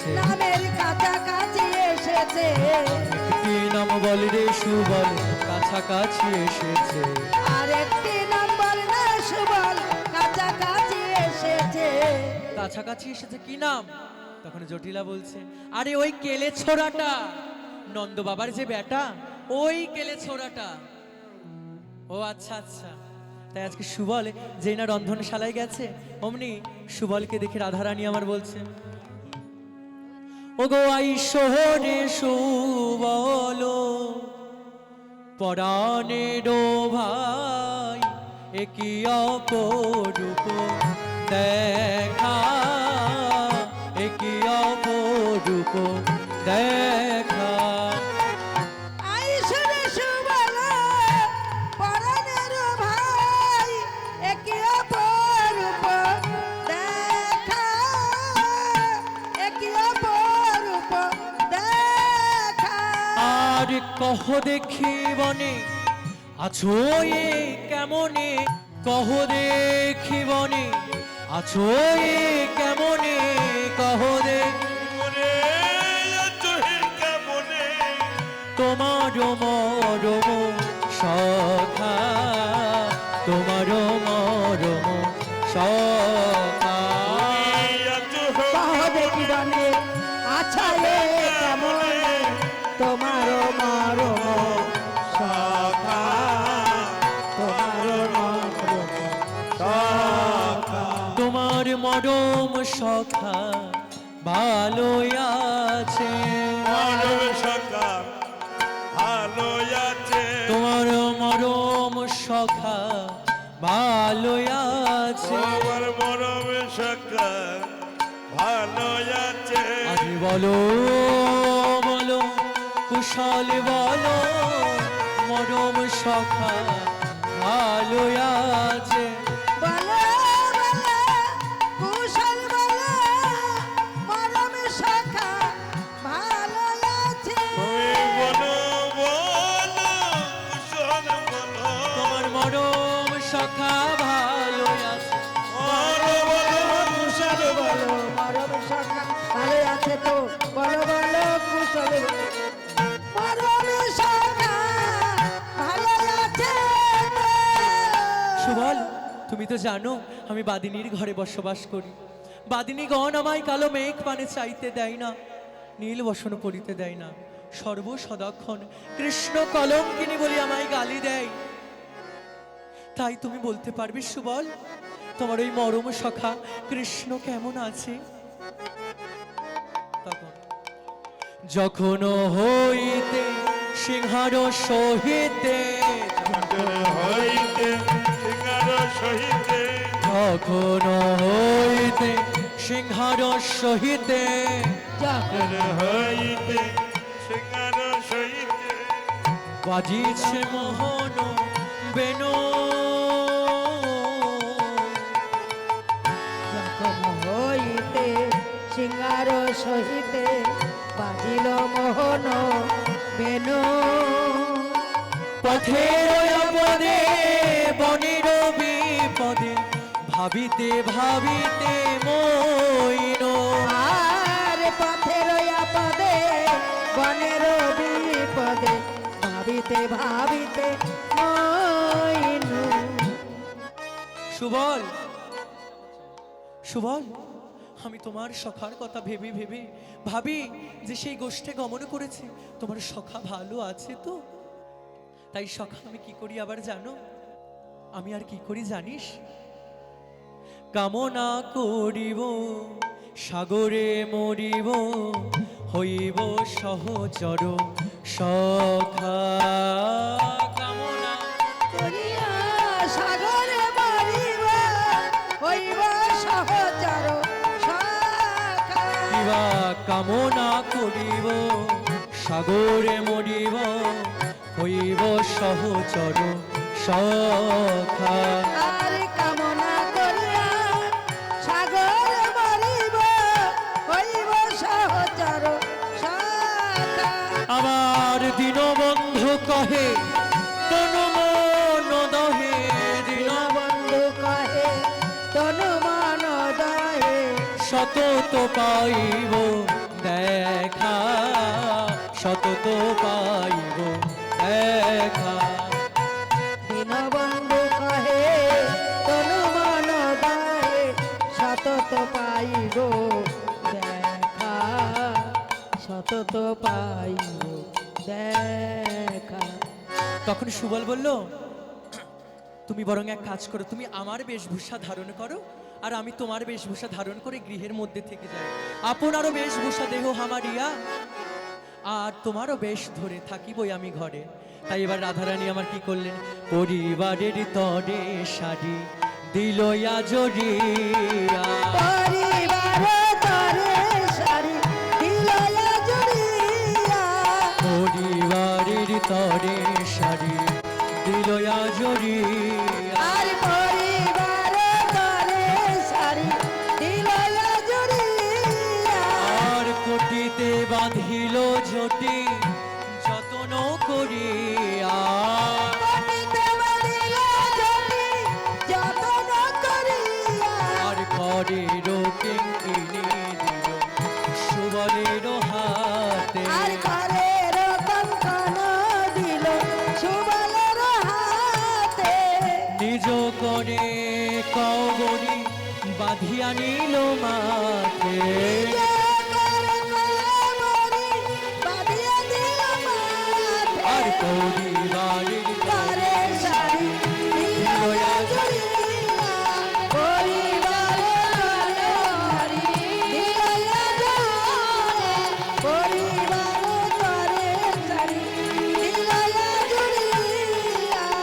এসেছে নামের কাছাকাছি এসেছে। কি নাম বল রে সুবল কাছাকাছি এসেছে। আর একটি নম্বর না সুবল কাছাকাছি এসেছে। কাছাকাছি এসেছে কি নাম? তখন জটিলা বলছে আরে ওই কেলে ছোড়াটা নন্দ বাবার যে বেটা ওই কেলে ছোড়াটা। ও আচ্ছা আচ্ছা। তাই আজকে সুবল যেই না রন্ধনশালায় গেছে অমনি সুবলকে দেখে রাধারানী আমার বলছে ও গো আই শহরে সুবল। পরাণের ভাই একই অপরূপ দেখা কহ দেখি বনে আছো এ কেমনে? কহ দেখি বনে আছো এ কেমনে? কহ দে তোমার মরম সখা তোমার তোমার মরম সখা তোমার মরম তোমার মরম সখা ভালো আছে। মানব সকাল ভালো আছে। তোমার মরম সখা ভালো আছে। আমার মরম সকাল ভালো আছে। বলো কুশল বলো মরম সখা ভালো আছে। বলো বলো কুশল বলো মরম সখা ভালো আছে। তুমি বলো বলো কুশল বলো। তোমার মরম সখা ভালো আছে। বলো বলো কুশল বলো। মরম সখা ভালো আছে তো। তো জানো, আমি বাদিনীর ঘরে বসবাস করি। বাদিনীগণ আমায় কালো মেঘ পানে চাইতে দেয় না, নীল বসন পড়িতে দেয় না। সর্ব সদক্ষণ কৃষ্ণ কলঙ্কিনী বলি আমায় গালি দেয়। তাই তুমি বলতে পারবে সুবল, তোমার ওই মরম সখা কৃষ্ণ কেমন আছে? যখন হইতে সিংহার সহিতে হইতে সিঙ্গার সহিতে তখন হইতে সিংহার সহিতে যখন হইতে সিঙ্গার সহিতে। বাজিছে মোহন বেনু। হইতে সিঙ্গার সহিতে বাজিল মোহন বেনু। পথের পদে ভাবিতে ভাবিতে মইন। আর পথের পদে বনের বিপদে ভাবিতে ভাবিতে মইনু। সুবল সুবল আমি তোমার সখার কথা ভেবে ভেবে ভাবি যে সেই গোষ্ঠে গমন করেছে তোমার সখা ভালো আছে তো? তাই সখা আমি কি করি আবার জানো? আমি আর কি করি জানিস? কামনা করিব, সাগরে মরিব, হইব সহচর সখা। কামনা কিবা কামনা করিব, সাগরে মরিব, হইব সহচর সখা। আমার দীনবন্ধু কহে তনু মন দহে। দীন বন্ধু কহে তনু মন দহে। সত সতত পাইব দেখা সতত পাইব দেখা। দীনবন্ধু কহে তনু মন দাহে সতত পাইব দেখা। দেখা। তখন সুবল বলল, তুমি বরং এক কাজ করো, তুমি আমার বেশভূষা ধারণ করো, আর আমি তোমার বেশভূষা ধারণ করে গৃহের মধ্যে থেকে যাই। আপনারও বেশভূষা দেহ হামারিয়া, আর তোমারও বেশ ধরে থাকিবই আমি ঘরে। তাই এবার রাধারানী আমার কি করলেন? পরিবারের তরে শাড়ি দিল জড়িয়া তরে সারি দিল জড়িয়া কবরি বাঁধিয়া নিল করে মাঠে। আর।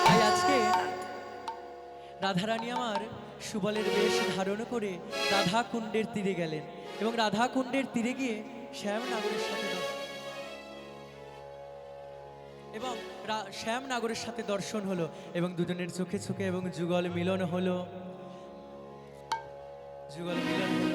তাই আজকে রাধারানী সুবলের বেশ ধারণ করে রাধা কুণ্ডের তীরে গেলেন এবং রাধা কুণ্ডের তীরে গিয়ে শ্যাম নাগরের সাথে এবং শ্যাম নাগরের সাথে দর্শন হলো এবং দুজনের চোখে চোখে এবং যুগল মিলন হলো। যুগল মিলন হলো।